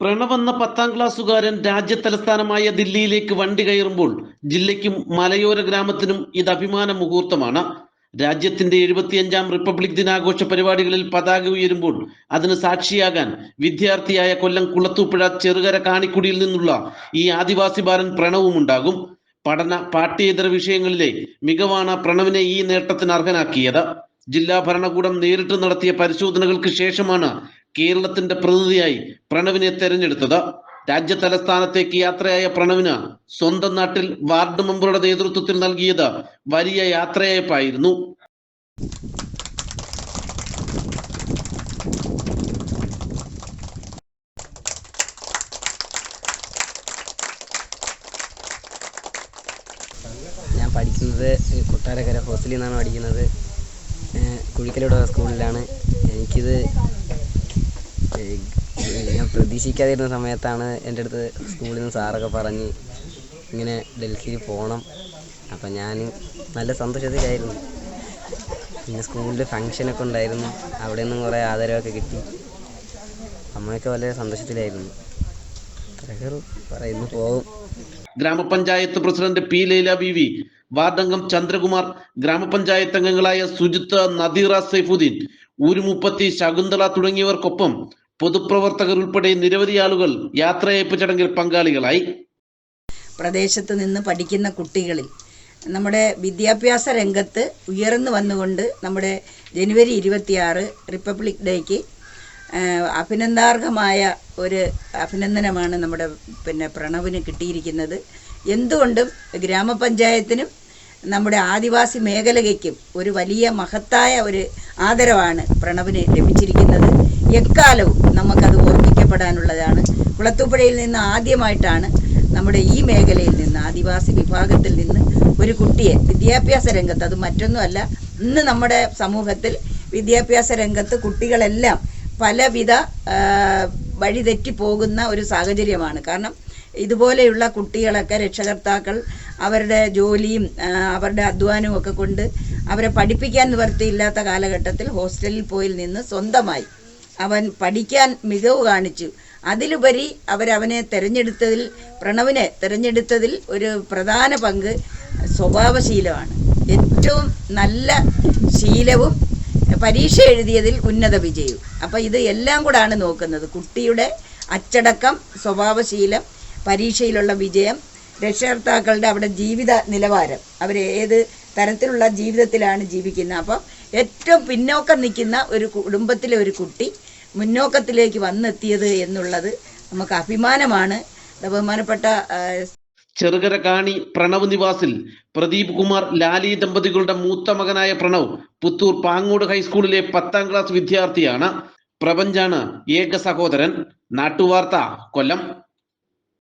പ്രണവ് എന്ന പത്താം ക്ലാസ്സുകാരൻ രാജ്യതലസ്ഥാനമായ ദില്ലിയിലേക്ക് വണ്ടി കയറുമ്പോൾ ജില്ലയ്ക്കും മലയോര ഗ്രാമത്തിനും ഇത് അഭിമാന മുഹൂർത്തമാണ്. രാജ്യത്തിന്റെ എഴുപത്തിയഞ്ചാം റിപ്പബ്ലിക് ദിനാഘോഷ പരിപാടികളിൽ പതാക ഉയരുമ്പോൾ അതിന് സാക്ഷിയാകാൻ വിദ്യാർത്ഥിയായ കൊല്ലം കുളത്തൂപ്പുഴ ചെറുകര കാണിക്കുടിയിൽ നിന്നുള്ള ഈ ആദിവാസി ബാലൻ പ്രണവും ഉണ്ടാകും പഠന പാഠ്യേതര വിഷയങ്ങളിലെ മികവാണ് പ്രണവിനെ ഈ നേട്ടത്തിന് അർഹനാക്കിയത്. ജില്ലാ ഭരണകൂടം നേരിട്ട് നടത്തിയ പരിശോധനകൾക്ക് ശേഷമാണ് കേരളത്തിന്റെ പ്രതിനിധിയായി പ്രണവിനെ തെരഞ്ഞെടുത്തത് രാജ്യ തലസ്ഥാനത്തേക്ക് യാത്രയായ പ്രണവിന് സ്വന്തം നാട്ടിൽ വാർഡ് മെമ്പറുടെ നേതൃത്വത്തിൽ നൽകിയത് വലിയ യാത്രയയപ്പായിരുന്നു. ഞാൻ പഠിക്കുന്നത് കൊട്ടാരക്കര ഹോസ്റ്റലിൽ നിന്നാണ് പഠിക്കുന്നത്. കുഴിക്കലോട് സ്കൂളിലാണ്. എനിക്കിത് ഞാൻ പ്രതീക്ഷിക്കാതിരുന്ന സമയത്താണ് എന്റെ അടുത്ത് സ്കൂളിൽ നിന്ന് സാറൊക്കെ പറഞ്ഞ് ഇങ്ങനെ ഡൽഹിയിൽ പോകണം. അപ്പം ഞാൻ നല്ല സന്തോഷത്തിലായിരുന്നു. പിന്നെ സ്കൂളിൽ ഫങ്ഷനൊക്കെ ഉണ്ടായിരുന്നു. അവിടെ നിന്നും കുറേ ആദരവൊക്കെ കിട്ടി. അമ്മയൊക്കെ വളരെ സന്തോഷത്തിലായിരുന്നു. പറയുന്നു. പോകും. ഗ്രാമപഞ്ചായത്ത് president P Laila B V വാർഡംഗം Chandrakumar ഗ്രാമപഞ്ചായത്ത് അംഗങ്ങളായ സുജിത്ത് നദീറ സൈഫുദ്ദീൻ ഊരുമുപ്പത്തി ശകുന്തള തുടങ്ങിയവർക്കൊപ്പം പൊതുപ്രവർത്തകർ ഉൾപ്പെടെ നിരവധി ആളുകൾ യാത്രയയപ്പ് ചടങ്ങിൽ പങ്കാളികളായി. പ്രദേശത്ത് നിന്ന് പഠിക്കുന്ന കുട്ടികളിൽ നമ്മുടെ വിദ്യാഭ്യാസ രംഗത്ത് ഉയർന്നു വന്നുകൊണ്ട് നമ്മുടെ ജനുവരി ഇരുപത്തിയാറ് റിപ്പബ്ലിക് ഡേക്ക് അഭിനന്ദാർഹമായ ഒരു അഭിനന്ദനമാണ് നമ്മുടെ പിന്നെ പ്രണവിന് കിട്ടിയിരിക്കുന്നത്. എന്തുകൊണ്ടും ഗ്രാമപഞ്ചായത്തിനും നമ്മുടെ ആദിവാസി മേഖലയ്ക്കും ഒരു വലിയ മഹത്തായ ഒരു ആദരവാണ് പ്രണവിന് ലഭിച്ചിരിക്കുന്നത്. എക്കാലവും നമുക്കത് ഓർമ്മിക്കപ്പെടാനുള്ളതാണ്. കുളത്തൂപ്പുഴയിൽ നിന്ന് ആദ്യമായിട്ടാണ് നമ്മുടെ ഈ മേഖലയിൽ നിന്ന് ആദിവാസി വിഭാഗത്തിൽ നിന്ന് ഒരു കുട്ടിയെ വിദ്യാഭ്യാസ രംഗത്ത് അത് മറ്റൊന്നുമല്ല ഇന്ന് നമ്മുടെ സമൂഹത്തിൽ വിദ്യാഭ്യാസ രംഗത്ത് കുട്ടികളെല്ലാം പലവിധ വഴിതെറ്റി പോകുന്ന ഒരു സാഹചര്യമാണ്. കാരണം ഇതുപോലെയുള്ള കുട്ടികളൊക്കെ രക്ഷകർത്താക്കൾ അവരുടെ ജോലിയും അവരുടെ അധ്വാനവും ഒക്കെ കൊണ്ട് അവരെ പഠിപ്പിക്കാൻ നിവർത്തിയില്ലാത്ത കാലഘട്ടത്തിൽ ഹോസ്റ്റലിൽ പോയി നിന്ന് സ്വന്തമായി അവൻ പഠിക്കാൻ മികവ് കാണിച്ചു. അതിലുപരി അവരവനെ തിരഞ്ഞെടുത്തതിൽ പ്രണവിനെ തിരഞ്ഞെടുത്തതിൽ ഒരു പ്രധാന പങ്ക് സ്വഭാവശീലമാണ്. ഏറ്റവും നല്ല ശീലവും പരീക്ഷ എഴുതിയതിൽ ഉന്നത വിജയവും. അപ്പം ഇത് എല്ലാം കൂടാണ് നോക്കുന്നത്. കുട്ടിയുടെ അച്ചടക്കം സ്വഭാവശീലം പരീക്ഷയിലുള്ള വിജയം രക്ഷകർത്താക്കളുടെ അവിടെ ജീവിത നിലവാരം അവർ ഏത് തരത്തിലുള്ള ജീവിതത്തിലാണ് ജീവിക്കുന്നത്. അപ്പം ഏറ്റവും പിന്നോക്കം നിൽക്കുന്ന ഒരു കുടുംബത്തിലെ ഒരു കുട്ടി മുന്നോക്കത്തിലേക്ക് വന്നെത്തിയത് എന്നുള്ളത് നമുക്ക് അഭിമാനമാണ്. ബഹുമാനപ്പെട്ട ചെറുകര കാണി പ്രണവ് നിവാസിൽ പ്രദീപ് കുമാർ ലാലി ദമ്പതികളുടെ മൂത്ത മകനായ പ്രണവ് പുത്തൂർ പാങ്ങോട് ഹൈസ്കൂളിലെ പത്താം ക്ലാസ് വിദ്യാർത്ഥിയാണ്. പ്രപഞ്ചാണ് ഏക സഹോദരൻ. നാട്ടുവാർത്ത കൊല്ലം.